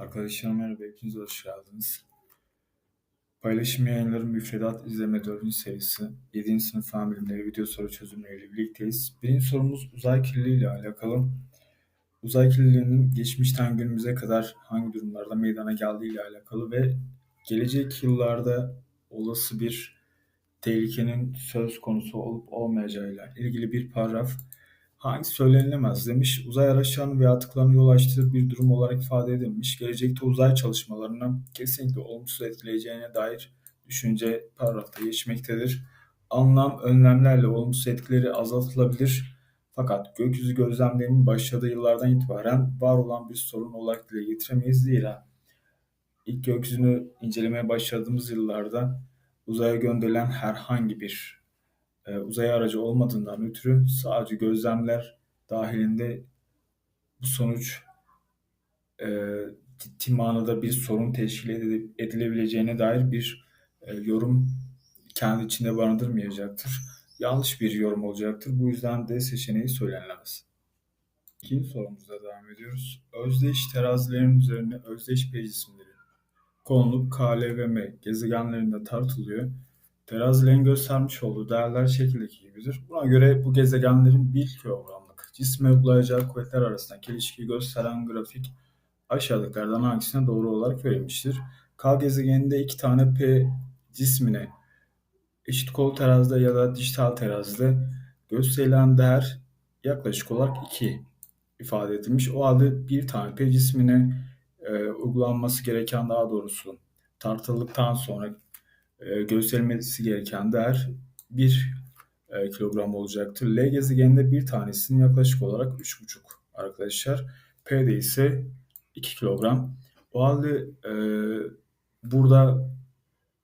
Arkadaşlar merhaba, hepiniz hoş geldiniz. Paylaşım yayınları müfredat izleme 4. serisi 7. sınıf fen bilimleri video soru çözümleriyle birlikteyiz. Birinci sorumuz uzay kirliliği ile alakalı. Uzay kirliliğinin geçmişten günümüze kadar hangi durumlarda meydana geldiği ile alakalı ve gelecek yıllarda olası bir tehlikenin söz konusu olup olmayacağıyla ilgili bir paragraf hangi söylenilemez demiş. Uzay araçlarının ve atıklarının yol açtığı bir durum olarak ifade edilmiş. Gelecekte uzay çalışmalarını kesinlikle olumsuz etkileyeceğine dair düşünce paragrafta geçmektedir. Anlam önlemlerle olumsuz etkileri azaltılabilir. Fakat gökyüzü gözlemlerinin başladığı yıllardan itibaren var olan bir sorun olarak dile getiremeyiz. Zira ilk gökyüzünü incelemeye başladığımız yıllarda uzaya gönderilen herhangi bir e, uzay aracı olmadığından ötürü sadece gözlemler dahilinde bu sonuç e, ciddi manada bir sorun teşkil edilebileceğine dair bir e, yorum kendi içinde barındırmayacaktır. Yanlış bir yorum olacaktır. Bu yüzden de seçeneği söylenilemez. İkinci sorumuza devam ediyoruz. Özdeş terazilerin üzerine özdeş P cisimleri konulup K, L ve M gezegenlerinde tartılıyor. Terazilerin göstermiş olduğu değerler şekildeki gibidir. Buna göre bu gezegenlerin 1 kilogramlık cisme uygulayacağı kuvvetler arasındaki ilişkiyi gösteren grafik aşağıdakilerden hangisine doğru olarak verilmiştir? K gezegeninde iki tane P cismine eşit kol terazide ya da dijital terazide gösterilen değer yaklaşık olarak 2 ifade edilmiş. O halde bir tane P cismine e, uygulanması gereken daha doğrusu tartıldıktan sonra e, gösterilmesi gereken değer 1 e, kilogram olacaktır. L gezegeninde bir tanesinin yaklaşık olarak 3,5 arkadaşlar. P'de ise 2 kilogram. O halde e, burada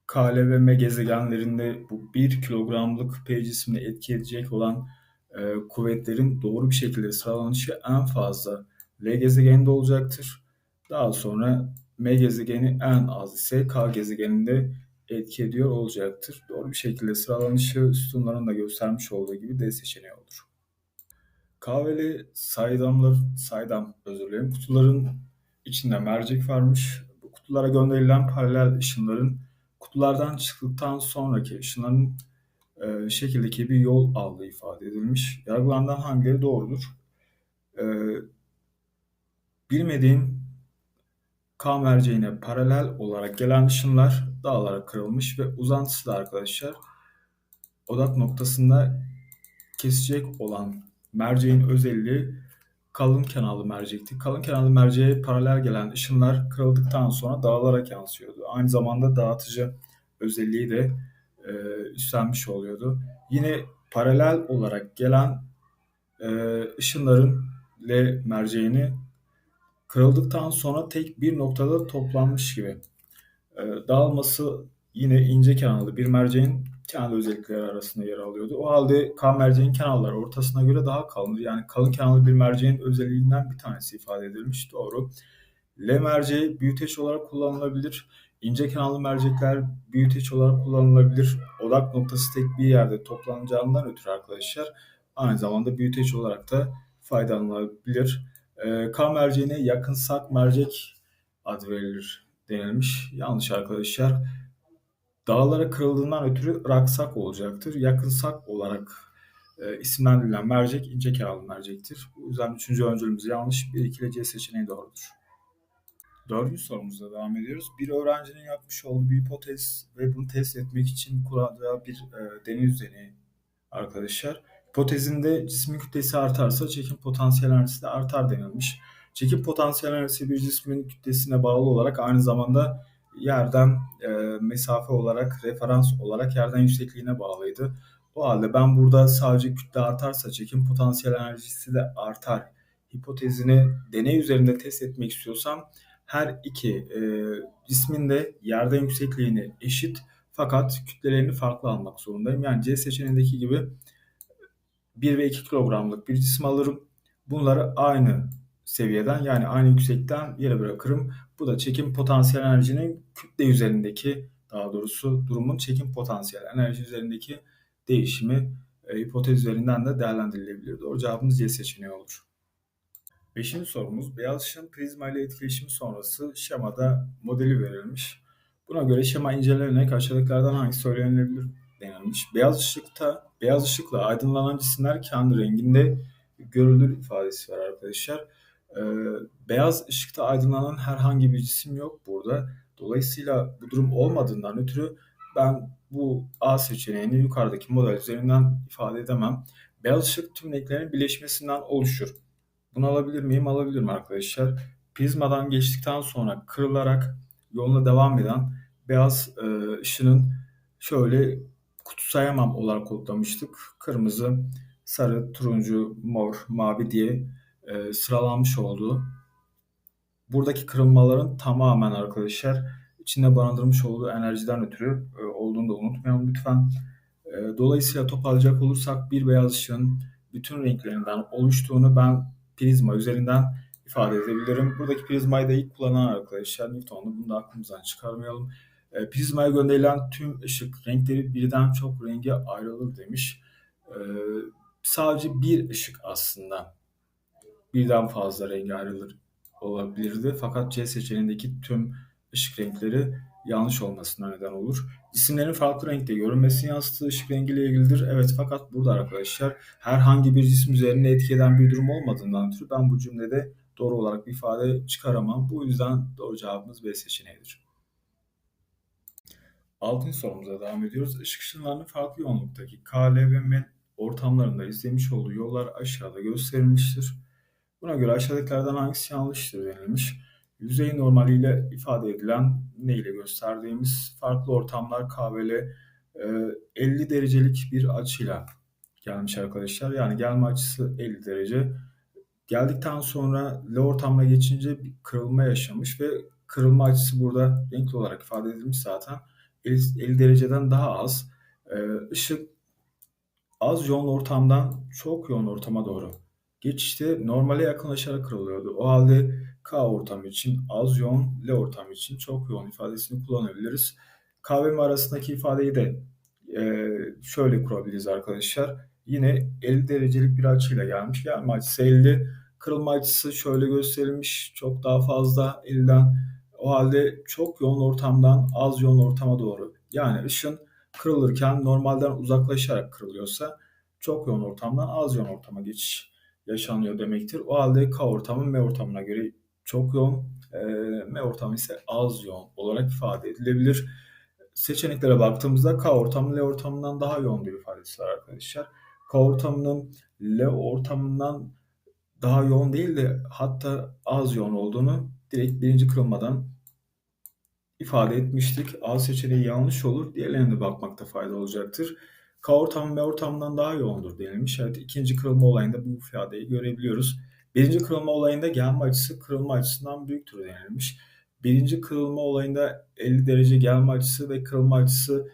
KL ve M gezegenlerinde bu 1 kilogramlık P cismine etki edecek olan e, kuvvetlerin doğru bir şekilde sıralanışı en fazla L gezegeninde olacaktır. Daha sonra M gezegeni en az ise K gezegeninde etki ediyor olacaktır. Doğru bir şekilde sıralanışı sütunların da göstermiş olduğu gibi D seçeneği olur. Kahveli saydamlar, saydam özür dilerim, kutuların içinde mercek varmış. Bu kutulara gönderilen paralel ışınların kutulardan çıktıktan sonraki ışınların e, şekildeki bir yol aldığı ifade edilmiş. Yargılanan hangileri doğrudur? E, bilmediğin K merceğine paralel olarak gelen ışınlar dağlara kırılmış ve uzantısı da arkadaşlar odak noktasında kesecek olan merceğin özelliği kalın kenarlı mercekti. Kalın kenarlı merceğe paralel gelen ışınlar kırıldıktan sonra dağılarak yansıyordu. Aynı zamanda dağıtıcı özelliği de e, üstlenmiş oluyordu. Yine paralel olarak gelen e, ışınların L merceğini kırıldıktan sonra tek bir noktada toplanmış gibi. E, dağılması yine ince kenarlı bir merceğin kendi özellikleri arasında yer alıyordu. O halde K merceğin kenarları ortasına göre daha kalındır. Yani kalın kenarlı bir merceğin özelliğinden bir tanesi ifade edilmiş. Doğru. L merceği büyüteç olarak kullanılabilir. İnce kenarlı mercekler büyüteç olarak kullanılabilir. Odak noktası tek bir yerde toplanacağından ötürü arkadaşlar aynı zamanda büyüteç olarak da faydalanılabilir. E, K merceğine yakınsak mercek adı verilir denilmiş. Yanlış arkadaşlar. Dağlara kırıldığından ötürü raksak olacaktır. Yakınsak olarak e, isimlendirilen mercek ince kenarlı mercektir. Bu yüzden üçüncü öncülümüz yanlış. 1 2 ile C seçeneği doğrudur. Dördüncü sorumuzda devam ediyoruz. Bir öğrencinin yapmış olduğu bir hipotez ve bunu test etmek için kuracağı bir e, deney üzerine arkadaşlar. Hipotezinde cismin kütlesi artarsa çekim potansiyel enerjisi de artar denilmiş. Çekim potansiyel enerjisi bir cismin kütlesine bağlı olarak aynı zamanda yerden e, mesafe olarak, referans olarak yerden yüksekliğine bağlıydı. O halde ben burada sadece kütle artarsa çekim potansiyel enerjisi de artar hipotezini deney üzerinde test etmek istiyorsam her iki e, cismin de yerden yüksekliğini eşit fakat kütlelerini farklı almak zorundayım. Yani C seçeneğindeki gibi 1 ve 2 kilogramlık bir cisim alırım. Bunları aynı seviyeden yani aynı yüksekten yere bırakırım. Bu da çekim potansiyel enerjinin kütle üzerindeki daha doğrusu durumun çekim potansiyel enerji üzerindeki değişimi e, hipotez üzerinden de değerlendirilebilir. Doğru cevabımız C seçeneği olur. Beşinci sorumuz beyaz ışığın prizma ile etkileşimi sonrası şemada modeli verilmiş. Buna göre şema incelenerek aşağıdakilerden hangisi söylenebilir denilmiş. Beyaz ışıkta beyaz ışıkla aydınlanan cisimler kendi renginde görülür ifadesi var arkadaşlar. Ee, beyaz ışıkta aydınlanan herhangi bir cisim yok burada. Dolayısıyla bu durum olmadığından ötürü ben bu A seçeneğini yukarıdaki model üzerinden ifade edemem. Beyaz ışık tüm renklerin birleşmesinden oluşur. Bunu alabilir miyim? Alabilirim arkadaşlar. Prizmadan geçtikten sonra kırılarak yoluna devam eden beyaz e, ışının şöyle kutu sayamam olarak kodlamıştık. Kırmızı, sarı, turuncu, mor, mavi diye e, sıralanmış olduğu. Buradaki kırılmaların tamamen arkadaşlar içinde barındırmış olduğu enerjiden ötürü e, olduğunu da unutmayalım lütfen. E, dolayısıyla toparlayacak olursak bir beyaz ışığın bütün renklerinden oluştuğunu ben prizma üzerinden ifade edebilirim. Buradaki prizmayı da ilk kullanan arkadaşlar Newton'du. Bunu da aklımızdan çıkarmayalım. E, prizmaya gönderilen tüm ışık renkleri birden çok renge ayrılır demiş. E, sadece bir ışık aslında birden fazla renge ayrılır olabilirdi. Fakat C seçeneğindeki tüm ışık renkleri yanlış olmasına neden olur. Cisimlerin farklı renkte görünmesi yansıttığı ışık rengiyle ilgilidir. Evet fakat burada arkadaşlar herhangi bir cisim üzerine etki eden bir durum olmadığından ötürü ben bu cümlede doğru olarak bir ifade çıkaramam. Bu yüzden doğru cevabımız B seçeneğidir. Altıncı sorumuza devam ediyoruz. Işık ışınlarının farklı yoğunluktaki K, L ve M ortamlarında izlemiş olduğu yollar aşağıda gösterilmiştir. Buna göre aşağıdakilerden hangisi yanlıştır denilmiş. Yüzey normaliyle ifade edilen ne ile gösterdiğimiz farklı ortamlar kahveli 50 e, derecelik bir açıyla gelmiş arkadaşlar. Yani gelme açısı 50 derece. Geldikten sonra L ortamına geçince bir kırılma yaşamış ve kırılma açısı burada renkli olarak ifade edilmiş zaten. 50, 50 dereceden daha az. E, az yoğun ortamdan çok yoğun ortama doğru geçişte normale yakınlaşarak kırılıyordu. O halde K ortamı için az yoğun, L ortamı için çok yoğun ifadesini kullanabiliriz. K ve M arasındaki ifadeyi de e, şöyle kurabiliriz arkadaşlar. Yine 50 derecelik bir açıyla gelmiş. Gelme açısı 50. Kırılma açısı şöyle gösterilmiş. Çok daha fazla 50'den. O halde çok yoğun ortamdan az yoğun ortama doğru. Yani ışın kırılırken normalden uzaklaşarak kırılıyorsa çok yoğun ortamdan az yoğun ortama geçiş yaşanıyor demektir. O halde K ortamı M ortamına göre çok yoğun, e, M ortamı ise az yoğun olarak ifade edilebilir. Seçeneklere baktığımızda K ortamı L ortamından daha yoğun bir ifadesi var arkadaşlar. K ortamının L ortamından daha yoğun değil de hatta az yoğun olduğunu direkt birinci kırılmadan ifade etmiştik. A seçeneği yanlış olur. Diğerlerine de bakmakta fayda olacaktır. K ortamı M ortamından daha yoğundur denilmiş. Evet ikinci kırılma olayında bu ifadeyi görebiliyoruz. Birinci kırılma olayında gelme açısı kırılma açısından büyüktür denilmiş. Birinci kırılma olayında 50 derece gelme açısı ve kırılma açısı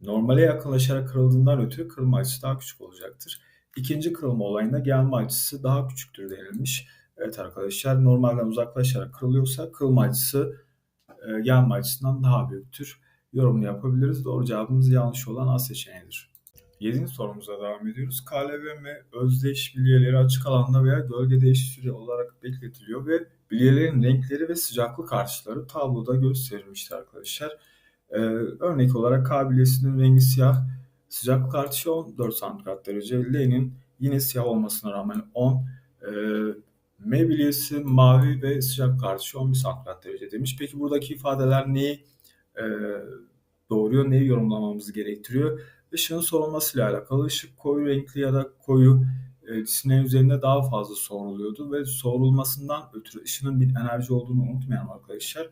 normale yakınlaşarak kırıldığından ötürü kırılma açısı daha küçük olacaktır. İkinci kırılma olayında gelme açısı daha küçüktür denilmiş. Evet arkadaşlar normalden uzaklaşarak kırılıyorsa kırılma açısı e, gelme açısından daha büyüktür. Yorumunu yapabiliriz. Doğru cevabımız yanlış olan A seçeneğidir. 7. sorumuza devam ediyoruz. KLV ve özdeş bilyeleri açık alanda veya gölgede eşit süre olarak bekletiliyor ve bilyelerin renkleri ve sıcaklık artışları tabloda gösterilmiştir arkadaşlar. Ee, örnek olarak K bilyesinin rengi siyah, sıcaklık artışı 14 santigrat derece. L'nin yine siyah olmasına rağmen 10. Ee, M bilyesi mavi ve sıcaklık artışı 11 santigrat derece demiş. Peki buradaki ifadeler neyi e, doğuruyor, neyi yorumlamamızı gerektiriyor? Işığın sorulmasıyla alakalı ışık koyu renkli ya da koyu e, üzerinde daha fazla soruluyordu ve sorulmasından ötürü ışının bir enerji olduğunu unutmayalım arkadaşlar.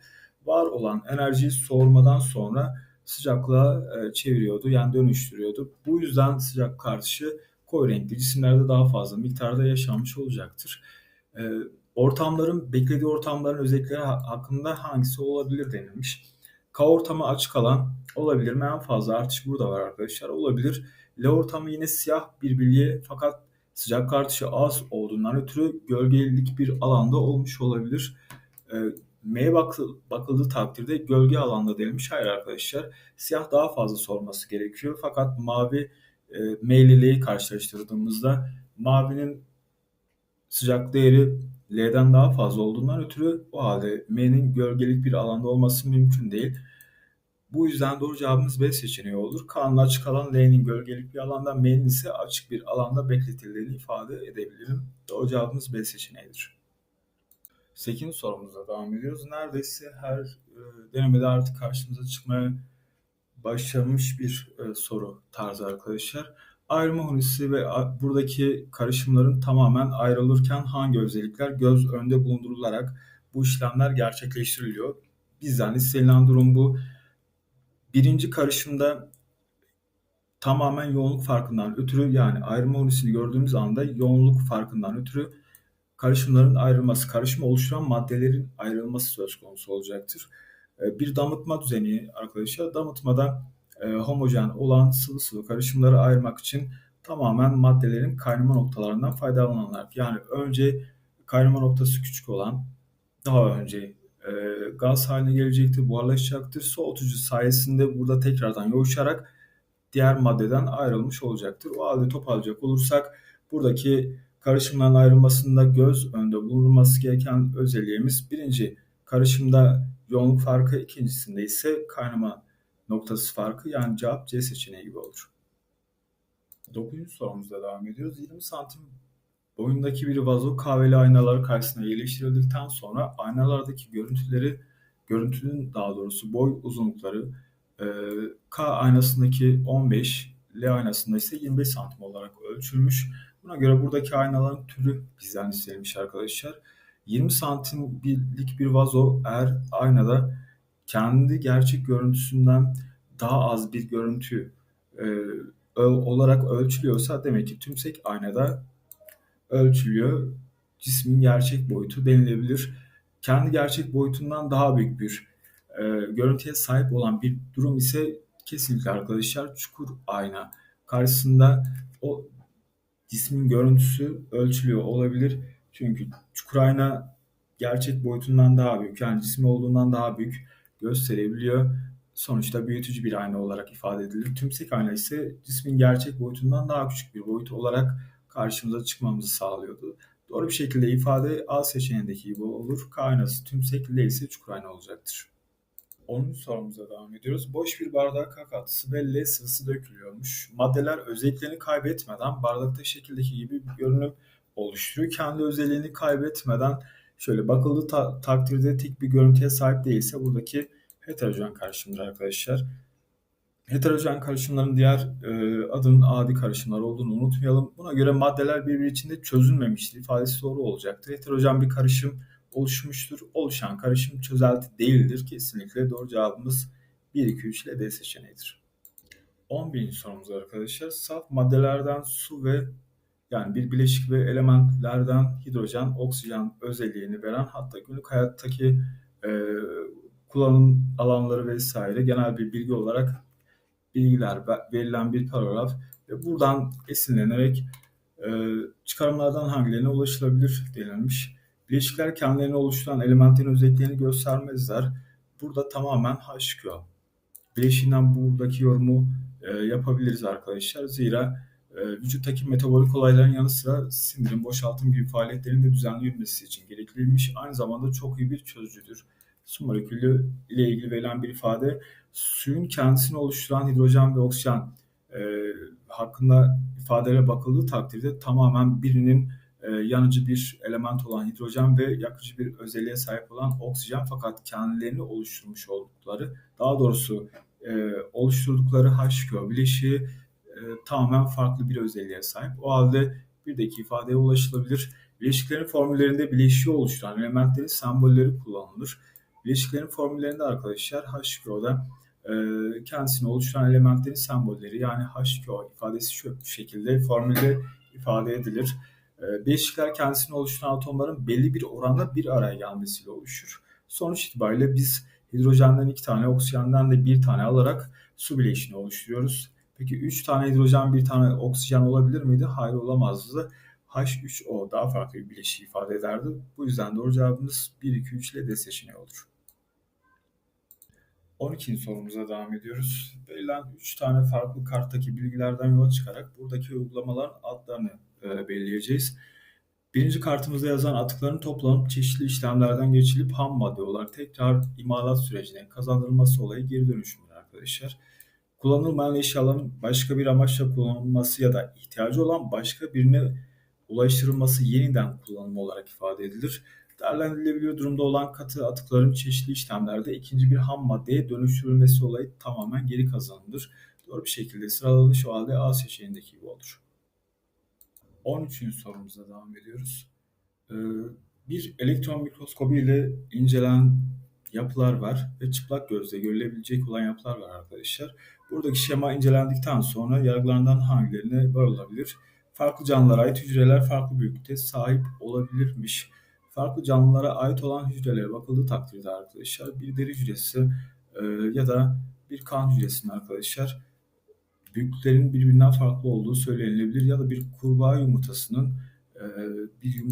Var olan enerjiyi soğurmadan sonra sıcaklığa e, çeviriyordu yani dönüştürüyordu. Bu yüzden sıcak artışı koyu renkli cisimlerde daha fazla miktarda yaşanmış olacaktır. E, ortamların, beklediği ortamların özellikleri hakkında hangisi olabilir denilmiş. K ortamı açık alan olabilir mi? En fazla artış burada var arkadaşlar. Olabilir. L ortamı yine siyah bir bilye fakat sıcak artışı az olduğundan ötürü gölgelik bir alanda olmuş olabilir. M'ye bakıldığı takdirde gölge alanda denilmiş. Hayır arkadaşlar. Siyah daha fazla sorması gerekiyor. Fakat mavi e, M karşılaştırdığımızda mavinin sıcak değeri L'den daha fazla olduğundan ötürü o halde M'nin gölgelik bir alanda olması mümkün değil. Bu yüzden doğru cevabımız B seçeneği olur. K'nın açık alan L'nin gölgelik bir alanda, M'nin ise açık bir alanda bekletildiğini ifade edebilirim. Doğru cevabımız B seçeneğidir. 8. sorumuza devam ediyoruz. Neredeyse her e, denemede artık karşımıza çıkmaya başlamış bir e, soru tarzı arkadaşlar. Ayrılma hunisi ve buradaki karışımların tamamen ayrılırken hangi özellikler göz önünde bulundurularak bu işlemler gerçekleştiriliyor? Bizden istenilen durum bu. Birinci karışımda tamamen yoğunluk farkından ötürü yani ayrılma hunisini gördüğümüz anda yoğunluk farkından ötürü karışımların ayrılması, karışımı oluşturan maddelerin ayrılması söz konusu olacaktır. E, bir damıtma düzeni arkadaşlar. Damıtmada e, homojen olan sıvı sıvı karışımları ayırmak için tamamen maddelerin kaynama noktalarından faydalananlar. Yani önce kaynama noktası küçük olan daha önce e, gaz haline gelecektir, buharlaşacaktır. Soğutucu sayesinde burada tekrardan yoğuşarak diğer maddeden ayrılmış olacaktır. O halde toparlayacak olursak buradaki karışımların ayrılmasında göz önünde bulunması gereken özelliğimiz birinci karışımda yoğunluk farkı, ikincisinde ise kaynama noktası farkı yani cevap C seçeneği gibi olur. 9. sorumuzda devam ediyoruz. 20 santim boyundaki bir vazo kahveli aynalar karşısına yerleştirildikten sonra aynalardaki görüntüleri, görüntünün daha doğrusu boy uzunlukları e, K aynasındaki 15, L aynasında ise 25 santim olarak ölçülmüş. Buna göre buradaki aynaların türü bizden istenilmiş arkadaşlar. 20 santimlik bir vazo eğer aynada kendi gerçek görüntüsünden daha az bir görüntü e, olarak ölçülüyorsa demek ki tümsek aynada ölçülüyor. Cismin gerçek boyutu denilebilir. Kendi gerçek boyutundan daha büyük bir e, görüntüye sahip olan bir durum ise kesinlikle arkadaşlar çukur ayna. Karşısında o cismin görüntüsü ölçülüyor olabilir. Çünkü çukur ayna gerçek boyutundan daha büyük yani cismi olduğundan daha büyük gösterebiliyor. Sonuçta büyütücü bir ayna olarak ifade edilir. Tümsek ayna ise cismin gerçek boyutundan daha küçük bir boyut olarak karşımıza çıkmamızı sağlıyordu. Doğru bir şekilde ifade A seçeneğindeki gibi olur. K aynası tümsek, L ise çukur ayna olacaktır. 10. sorumuza devam ediyoruz. Boş bir bardağa K katısı ve L sıvısı dökülüyormuş. Maddeler özelliklerini kaybetmeden bardakta şekildeki gibi bir görünüm oluşturuyor. Kendi özelliğini kaybetmeden şöyle bakıldığı ta- takdirde tek bir görüntüye sahip değilse buradaki heterojen karışımdır arkadaşlar. Heterojen karışımların diğer e, adının adi karışımlar olduğunu unutmayalım. Buna göre maddeler birbiri içinde çözülmemiştir ifadesi doğru olacaktır. Heterojen bir karışım oluşmuştur. Oluşan karışım çözelti değildir. Kesinlikle doğru cevabımız 1, 2, 3 ile D seçeneğidir. 11. sorumuz arkadaşlar. Saf maddelerden su ve yani bir bileşik ve elementlerden hidrojen, oksijen özelliğini veren hatta günlük hayattaki e, kullanım alanları vesaire genel bir bilgi olarak bilgiler verilen bir paragraf ve buradan esinlenerek e, çıkarımlardan hangilerine ulaşılabilir denilmiş. Bileşikler kendilerini oluşturan elementin özelliklerini göstermezler. Burada tamamen HQ. Bileşiğinden buradaki yorumu e, yapabiliriz arkadaşlar. Zira vücuttaki metabolik olayların yanı sıra sindirim, boşaltım gibi faaliyetlerin de düzenli yürümesi için gerekliymiş. Aynı zamanda çok iyi bir çözücüdür. Su molekülü ile ilgili verilen bir ifade suyun kendisini oluşturan hidrojen ve oksijen e, hakkında ifadelere bakıldığı takdirde tamamen birinin e, yanıcı bir element olan hidrojen ve yakıcı bir özelliğe sahip olan oksijen fakat kendilerini oluşturmuş oldukları daha doğrusu e, oluşturdukları H2O bileşiği tamamen farklı bir özelliğe sahip. O halde bir deki ifadeye ulaşılabilir. Bileşiklerin formüllerinde bileşiği oluşturan elementlerin sembolleri kullanılır. Bileşiklerin formüllerinde arkadaşlar H2O'da e, kendisini oluşturan elementlerin sembolleri yani H2O ifadesi şu şekilde formülde ifade edilir. E, bileşikler kendisini oluşturan atomların belli bir oranda bir araya gelmesiyle oluşur. Sonuç itibariyle biz hidrojenden iki tane, oksijenden de bir tane alarak su bileşiğini oluşturuyoruz. Peki 3 tane hidrojen, bir tane oksijen olabilir miydi? Hayır olamazdı. H3O daha farklı bir bileşiği ifade ederdi. Bu yüzden doğru cevabımız 1, 2, 3 ile D seçeneği olur. 12. sorumuza devam ediyoruz. Verilen 3 tane farklı karttaki bilgilerden yola çıkarak buradaki uygulamaların adlarını e, belirleyeceğiz. Birinci kartımızda yazan atıkların toplanıp çeşitli işlemlerden geçilip ham madde olarak tekrar imalat sürecine kazandırılması olayı geri dönüşümdür arkadaşlar. Kullanılmayan eşyaların başka bir amaçla kullanılması ya da ihtiyacı olan başka birine ulaştırılması yeniden kullanımı olarak ifade edilir. Değerlendirilebiliyor durumda olan katı atıkların çeşitli işlemlerde ikinci bir ham maddeye dönüştürülmesi olayı tamamen geri kazanımdır. Doğru bir şekilde sıralanış o halde A seçeneğindeki gibi olur. 13. sorumuza devam ediyoruz. Ee, bir elektron mikroskobu ile incelenen yapılar var ve çıplak gözle görülebilecek olan yapılar var arkadaşlar. Buradaki şema incelendikten sonra yargılarından hangilerine varılabilir? Farklı canlılara ait hücreler farklı büyüklükte sahip olabilirmiş. Farklı canlılara ait olan hücrelere bakıldığı takdirde arkadaşlar bir deri hücresi e, ya da bir kan hücresinin arkadaşlar büyüklüklerin birbirinden farklı olduğu söylenilebilir ya da bir kurbağa yumurtasının e, bir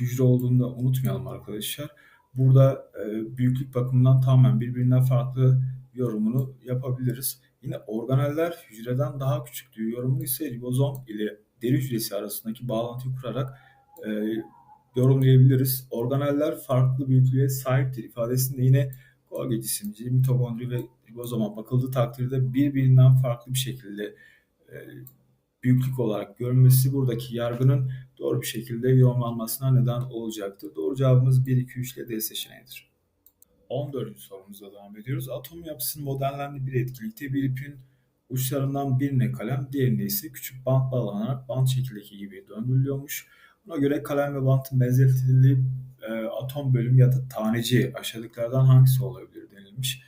hücre olduğunu da unutmayalım arkadaşlar. Burada e, büyüklük bakımından tamamen birbirinden farklı yorumunu yapabiliriz. Yine organeller hücreden daha küçüktüğü yorumunu ise ribozom ile deri hücresi arasındaki bağlantıyı kurarak e, yorumlayabiliriz. Organeller farklı büyüklüğe sahiptir ifadesinde yine Golgi cisimci, mitokondri ve ribozoma bakıldığı takdirde birbirinden farklı bir şekilde e, büyüklük olarak görünmesi buradaki yargının doğru bir şekilde yorumlanmasına neden olacaktır. Doğru cevabımız 1, 2, 3 ile D seçeneğidir. 14. sorumuza devam ediyoruz. Atom yapısının modellendiği bir etkilikte bir ipin uçlarından birine kalem, diğerine ise küçük bant bağlanarak bant şekildeki gibi döndürülüyormuş. Buna göre kalem ve bantın benzetildiği e, atom bölüm ya da taneci aşağıdakilerden hangisi olabilir denilmiş.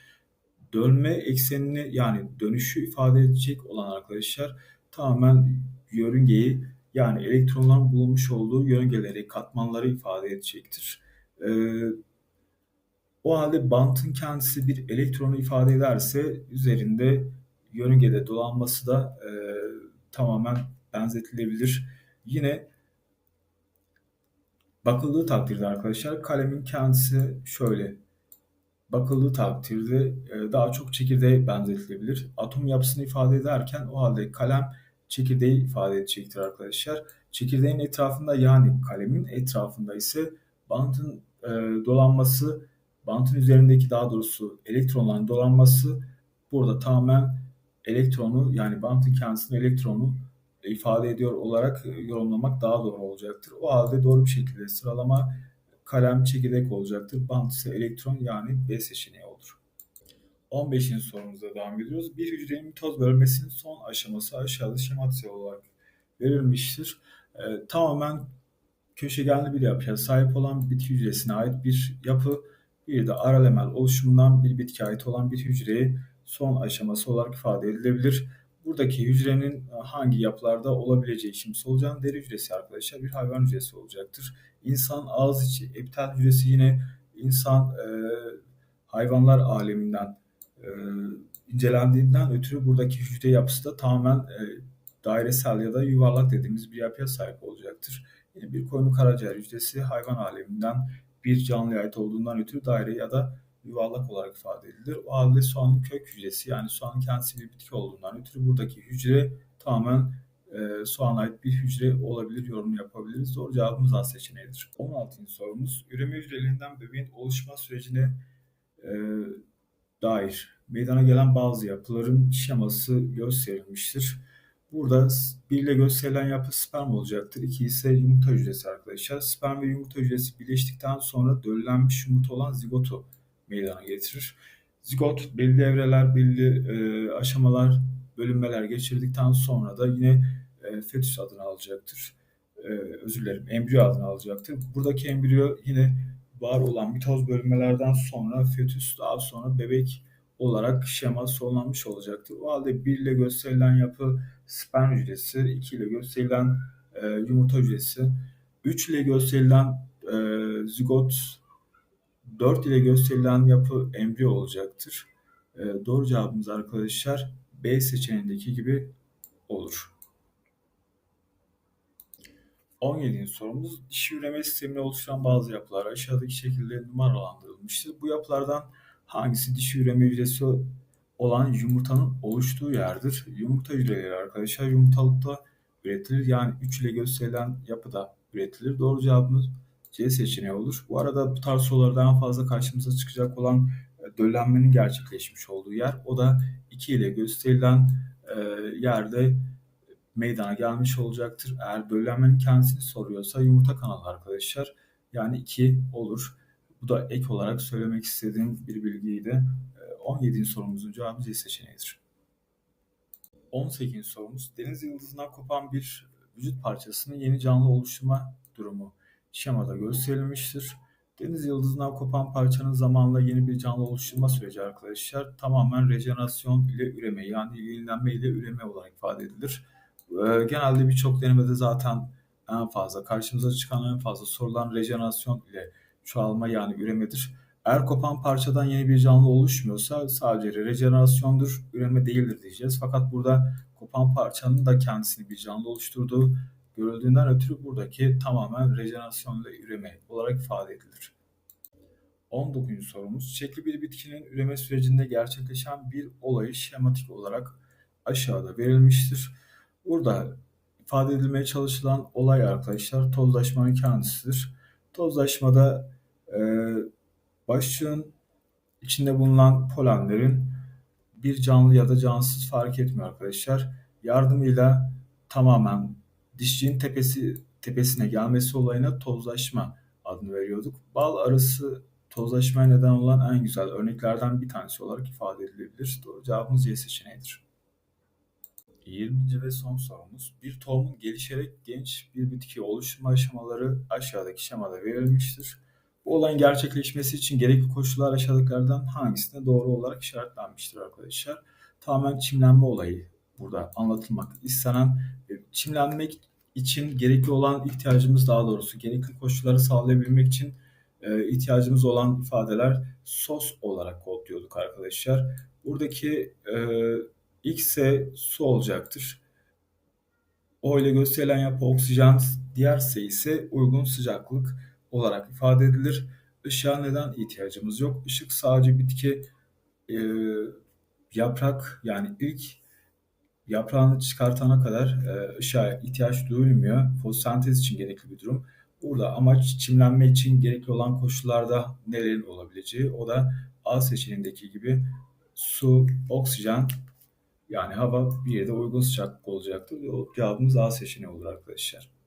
Dönme eksenini yani dönüşü ifade edecek olan arkadaşlar tamamen yörüngeyi yani elektronların bulunmuş olduğu yörüngeleri, katmanları ifade edecektir. Ee, o halde bantın kendisi bir elektronu ifade ederse üzerinde yörüngede dolanması da e, tamamen benzetilebilir. Yine bakıldığı takdirde arkadaşlar kalemin kendisi şöyle bakıldığı takdirde e, daha çok çekirdeğe benzetilebilir. Atom yapısını ifade ederken o halde kalem çekirdeği ifade edecektir arkadaşlar. Çekirdeğin etrafında yani kalemin etrafında ise bantın e, dolanması, bantın üzerindeki daha doğrusu elektronların dolanması burada tamamen elektronu yani bantın kendisini elektronu ifade ediyor olarak yorumlamak daha doğru olacaktır. O halde doğru bir şekilde sıralama kalem çekirdek olacaktır. Bant ise elektron yani B seçeneği olur. 15. sorumuza devam ediyoruz. Bir hücrenin mitoz bölmesinin son aşaması aşağıda şematisel olarak verilmiştir. Ee, tamamen köşegenli bir yapıya sahip olan bitki hücresine ait bir yapı, bir de aralemel oluşumundan bir bitki ait olan bir hücreyi son aşaması olarak ifade edilebilir. Buradaki hücrenin hangi yapılarda olabileceği şimdi solucan deri hücresi arkadaşlar bir hayvan hücresi olacaktır. İnsan ağız içi epitel hücresi yine insan e, hayvanlar aleminden e, incelendiğinden ötürü buradaki hücre yapısı da tamamen e, dairesel ya da yuvarlak dediğimiz bir yapıya sahip olacaktır. Yine bir koyunu karaciğer hücresi hayvan aleminden bir canlıya ait olduğundan ötürü daire ya da yuvarlak olarak ifade edilir. O halde soğanın kök hücresi yani soğanın kendisi bir bitki olduğundan ötürü buradaki hücre tamamen e, soğana ait bir hücre olabilir, yorum yapabiliriz. Doğru cevabımız A seçeneğidir. 16. sorumuz. Üreme hücrelerinden bebeğin oluşma sürecine e, dair meydana gelen bazı yapıların şeması gösterilmiştir. Burada bir ile gösterilen yapı sperm olacaktır. İki ise yumurta hücresi arkadaşlar. Sperm ve yumurta hücresi birleştikten sonra döllenmiş yumurta olan zigotu meydana getirir. Zigot belli evreler, belli e, aşamalar, bölünmeler geçirdikten sonra da yine e, fetüs adını alacaktır. E, özür dilerim, embriyo adını alacaktır. Buradaki embriyo yine var olan mitoz bölünmelerden sonra fetüs daha sonra bebek olarak şema sonlanmış olacaktır. O halde 1 ile gösterilen yapı sperm hücresi, 2 ile gösterilen e, yumurta hücresi, 3 ile gösterilen e, zigot 4 ile gösterilen yapı embriyo olacaktır. E, doğru cevabımız arkadaşlar B seçeneğindeki gibi olur. 17. sorumuz dişi üreme sistemini oluşturan bazı yapılar aşağıdaki şekilde numaralandırılmıştır. Bu yapılardan hangisi dişi üreme hücresi olan yumurtanın oluştuğu yerdir? Yumurta hücreleri arkadaşlar yumurtalıkta üretilir. Yani 3 ile gösterilen yapıda üretilir. Doğru cevabımız C seçeneği olur. Bu arada bu tarz sorularda en fazla karşımıza çıkacak olan e, döllenmenin gerçekleşmiş olduğu yer. O da 2 ile gösterilen e, yerde meydana gelmiş olacaktır. Eğer döllenmenin kendisini soruyorsa yumurta kanalı arkadaşlar. Yani 2 olur. Bu da ek olarak söylemek istediğim bir bilgiydi. 17. sorumuzun cevabı C seçeneğidir. 18. sorumuz deniz yıldızından kopan bir vücut parçasının yeni canlı oluşturma durumu şemada gösterilmiştir. Deniz yıldızından kopan parçanın zamanla yeni bir canlı oluşturma süreci arkadaşlar tamamen rejenerasyon ile üreme yani yenilenme ile üreme olarak ifade edilir. Ee, genelde birçok denemede zaten en fazla karşımıza çıkan en fazla sorulan rejenerasyon ile çoğalma yani üremedir. Eğer kopan parçadan yeni bir canlı oluşmuyorsa sadece rejenerasyondur, üreme değildir diyeceğiz. Fakat burada kopan parçanın da kendisini bir canlı oluşturduğu görüldüğünden ötürü buradaki tamamen rejenerasyon ile üreme olarak ifade edilir. 19. sorumuz. Çiçekli bir bitkinin üreme sürecinde gerçekleşen bir olayı şematik olarak aşağıda verilmiştir. Burada ifade edilmeye çalışılan olay arkadaşlar tozlaşmanın kendisidir. Tozlaşmada e, başlığın içinde bulunan polenlerin bir canlı ya da cansız fark etmiyor arkadaşlar. Yardımıyla tamamen dişçiğin tepesi tepesine gelmesi olayına tozlaşma adını veriyorduk. Bal arısı tozlaşmaya neden olan en güzel örneklerden bir tanesi olarak ifade edilebilir. Doğru cevabımız C seçeneğidir. 20. ve son sorumuz. Bir tohumun gelişerek genç bir bitki oluşturma aşamaları aşağıdaki şemada verilmiştir. Bu olayın gerçekleşmesi için gerekli koşullar aşağıdakilerden hangisine doğru olarak işaretlenmiştir arkadaşlar? Tamamen çimlenme olayı burada anlatılmak istenen çimlenmek için gerekli olan ihtiyacımız daha doğrusu gerekli koşulları sağlayabilmek için e, ihtiyacımız olan ifadeler sos olarak kodluyorduk arkadaşlar. Buradaki e, X ise su olacaktır. O ile gösterilen yapı oksijen, diğer S ise uygun sıcaklık olarak ifade edilir. Işığa neden ihtiyacımız yok? Işık sadece bitki e, yaprak yani ilk yaprağını çıkartana kadar e, ışığa ihtiyaç duyulmuyor. Fotosentez için gerekli bir durum. Burada amaç çimlenme için gerekli olan koşullarda nelerin olabileceği. O da A seçeneğindeki gibi su, oksijen yani hava bir yerde uygun sıcaklık olacaktır. Cevabımız A seçeneği olur arkadaşlar.